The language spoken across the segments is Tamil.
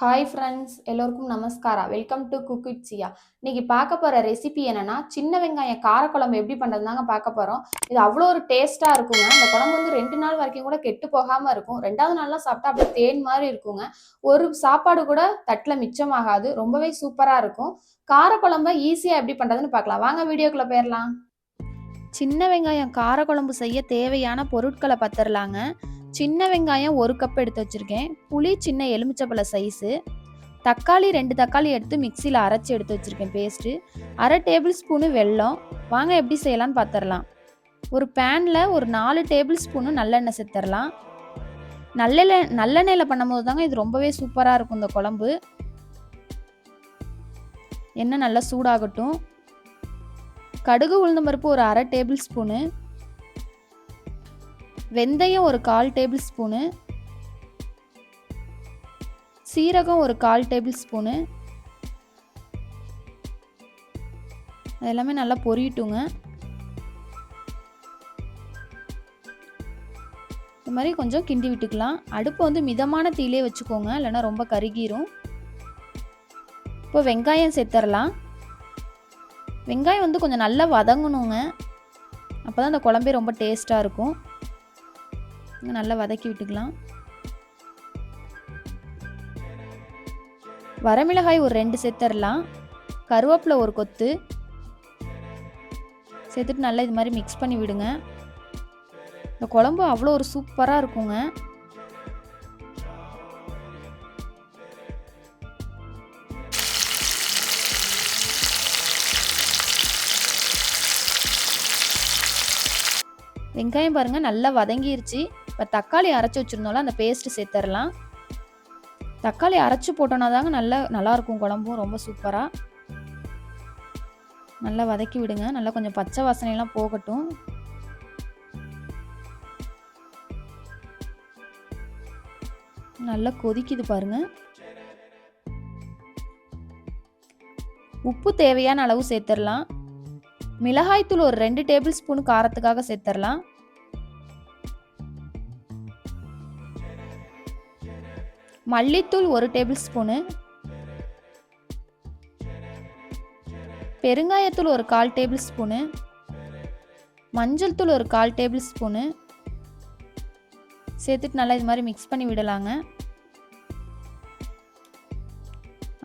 ஹாய் ஃப்ரெண்ட்ஸ் எல்லோருக்கும் நமஸ்காரா? Welcome to cook with Siya இன்னைக்கு பார்க்க போகிற ரெசிபி என்னன்னா சின்ன வெங்காயம் காரக்குழம்பு எப்படி பண்ணுறதுனாங்க பார்க்க போகிறோம் இது அவ்வளோ ஒரு டேஸ்ட்டாக இருக்குங்க. இந்த குழம்பு வந்து ரெண்டு நாள் வரைக்கும் கூட கெட்டு போகாமல் இருக்கும். ரெண்டாவது நாள்லாம் சாப்பிட்டா அப்படியே தேன் மாதிரி இருக்குங்க. ஒரு சாப்பாடு கூட தட்டில் மிச்சமாகாது ரொம்பவே சூப்பராக இருக்கும். காரக்குழம்ப ஈஸியாக எப்படி பண்ணுறதுன்னு பார்க்கலாம். வாங்க வீடியோக்குள்ளே போயிடலாம் சின்ன வெங்காயம் காரக்குழம்பு செய்ய தேவையான பொருட்களை பத்திரலாங்க. சின்ன வெங்காயம் ஒரு கப் எடுத்து வச்சுருக்கேன். புளி சின்ன எலுமிச்சப்பழ சைஸு தக்காளி ரெண்டு தக்காளி எடுத்து மிக்சியில் அரைச்சி எடுத்து வச்சுருக்கேன் பேஸ்ட்டு அரை டேபிள் ஸ்பூனு வெல்லம். வாங்க எப்படி செய்யலான்னு பார்த்துடலாம் ஒரு பேனில் ஒரு நாலு டேபிள் ஸ்பூனு நல்லெண்ணெய் சேர்த்துடலாம் நல்லெண்ணெய் நல்லெண்ணெயில் பண்ணும்போது தாங்க இது ரொம்பவே சூப்பராக இருக்கும் இந்த குழம்பு. எண்ணெய் நல்லா சூடாகட்டும். கடுகு உளுந்தம்பருப்பு ஒரு அரை டேபிள் ஸ்பூனு வெந்தயம் ஒரு கால் டேபிள் ஸ்பூனு. சீரகம் ஒரு கால் டேபிள் ஸ்பூனு. அது எல்லாமே நல்லா பொரியட்டுங்க இந்த மாதிரி கொஞ்சம் கிண்டி விட்டுக்கலாம். அடுப்பை வந்து மிதமான தீலே வச்சுக்கோங்க இல்லைன்னா ரொம்ப கருகிரும். இப்போ வெங்காயம் சேர்த்துடலாம் வெங்காயம் வந்து கொஞ்சம் நல்லா வதங்கணுங்க. அப்போ தான் அந்த குழம்பே ரொம்ப டேஸ்ட்டாக இருக்கும். நல்லா வதக்கி விட்டுக்கலாம். வரமிளகாய் ஒரு ரெண்டு சேர்த்துடலாம் கருவேப்பிலை ஒரு கொத்து. சேர்த்துட்டு நல்லா இது மாதிரி மிக்ஸ் பண்ணி விடுங்க. இந்த குழம்பு அவ்வளோ ஒரு சூப்பராக இருக்குங்க. வெங்காயம் பாருங்கள் நல்லா வதங்கிருச்சு. இப்போ தக்காளி அரைச்சி வச்சுருந்தோம்ல அந்த பேஸ்ட்டு சேர்த்துடலாம். தக்காளி அரைச்சி போட்டோன்னா தாங்க நல்லா நல்லாயிருக்கும் குழம்பும் ரொம்ப சூப்பராக நல்லா வதக்கி விடுங்க. நல்லா கொஞ்சம் பச்சை வாசனையெல்லாம் போகட்டும். நல்லா கொதிக்குது பாருங்க. உப்பு தேவையான அளவு சேர்த்துடலாம். மிளகாய்த்தூள் ஒரு ரெண்டு டேபிள் ஸ்பூன் காரத்துக்காக சேர்த்துடலாம். மல்லித்தூள் ஒரு டேபிள் ஸ்பூனு. பெருங்காயத்தூள் ஒரு கால் டேபிள் ஸ்பூனு. மஞ்சள் தூள் ஒரு கால் டேபிள் ஸ்பூனு. சேர்த்துட்டு நல்லா இது மாதிரி மிக்ஸ் பண்ணி விடலாங்க.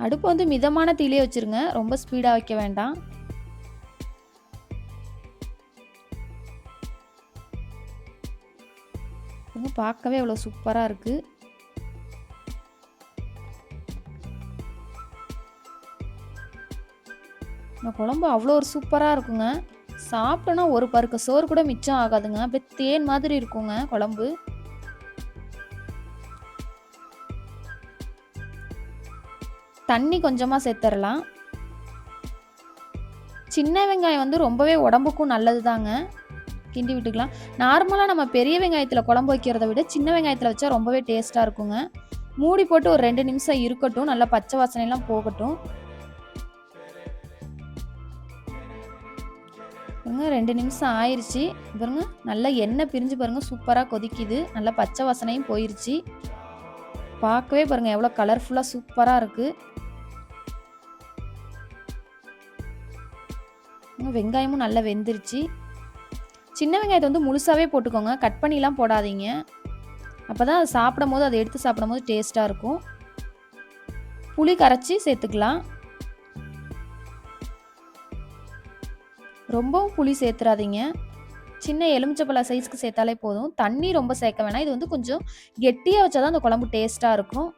அடுப்பு வந்து மிதமான தீலையே வச்சுருங்க. ரொம்ப ஸ்பீடாக வைக்க வேண்டாம். பார்க்கவே அவ்வளோ சூப்பராக இருக்குது இந்த குழம்பு அவ்வளோ ஒரு சூப்பராக இருக்குங்க. சாப்பிட்டோன்னா ஒரு பருக்க சோறு கூட மிச்சம் ஆகாதுங்க. அப்படியே தேன் மாதிரி இருக்குங்க குழம்பு. தண்ணி கொஞ்சமாக சேர்த்துடலாம் சின்ன வெங்காயம் வந்து ரொம்பவே உடம்புக்கும் நல்லது தாங்க கிண்டி விட்டுக்கலாம். நார்மலாக நம்ம பெரிய வெங்காயத்தில் குழம்பு வைக்கிறத விட சின்ன வெங்காயத்தில் வச்சா ரொம்பவே டேஸ்ட்டாக இருக்குங்க. மூடி போட்டு ஒரு ரெண்டு நிமிஷம் இருக்கட்டும். நல்லா பச்சை வாசனைலாம் போகட்டும். பாருங்க ரெண்டு நிமிஷம் ஆயிடுச்சு பாருங்க நல்லா எண்ணெய் பிரிஞ்சு பாருங்கள் சூப்பராக கொதிக்குது. நல்லா பச்சை வாசனையும் போயிருச்சு. பார்க்கவே பாருங்கள் எவ்வளோ கலர்ஃபுல்லாக சூப்பராக இருக்குது வெங்காயமும் நல்லா வெந்துருச்சு. சின்ன வெங்காயத்தை வந்து முழுசாகவே போட்டுக்கோங்க. கட் பண்ணிலாம் போடாதீங்க. அப்போ தான் அது சாப்பிடும் போது அதை எடுத்து சாப்பிடும் போது டேஸ்ட்டாக இருக்கும். புளி கரைச்சி சேர்த்துக்கலாம். ரொம்பவும் புளி சேர்த்துறாதீங்க. சின்ன எலுமிச்சப்பழ சைஸ்க்கு சேர்த்தாலே போதும். தண்ணி ரொம்ப சேர்க்க வேணாம். இது வந்து கொஞ்சம் கெட்டியாக வச்சா தான் அந்த குழம்பு டேஸ்ட்டாக இருக்கும்.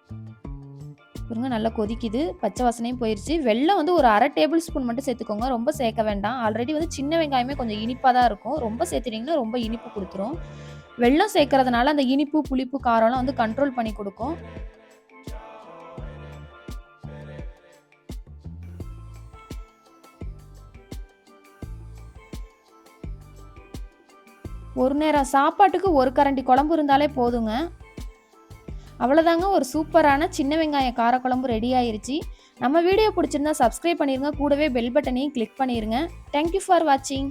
பாருங்க நல்லா கொதிக்குது. பச்சை வாசனையும் போயிடுச்சு வெள்ளம் வந்து ஒரு அரை டேபிள் ஸ்பூன் மட்டும் சேர்த்துக்கோங்க. ரொம்ப சேர்க்க வேண்டாம். ஆல்ரெடி வந்து சின்ன வெங்காயமே கொஞ்சம் இனிப்பாக தான் இருக்கும். ரொம்ப சேர்த்துட்டிங்கன்னா ரொம்ப இனிப்பு கொடுத்துரும். வெள்ளம் சேர்க்கறதுனால அந்த இனிப்பு புளிப்பு காரம்லாம் வந்து கண்ட்ரோல் பண்ணி கொடுக்கும். ஒரு நேரம் சாப்பாட்டுக்கு ஒரு கரண்டி குழம்பு இருந்தாலே போதுங்க. அவ்வளோதாங்க ஒரு சூப்பரான சின்ன வெங்காய காரக்குழம்பு ரெடி ஆயிருச்சு. நம்ம வீடியோ பிடிச்சிருந்தா சப்ஸ்கிரைப் பண்ணிடுங்க கூடவே பெல் பட்டனையும் கிளிக் பண்ணிடுங்க தேங்க்யூ ஃபார் வாட்சிங்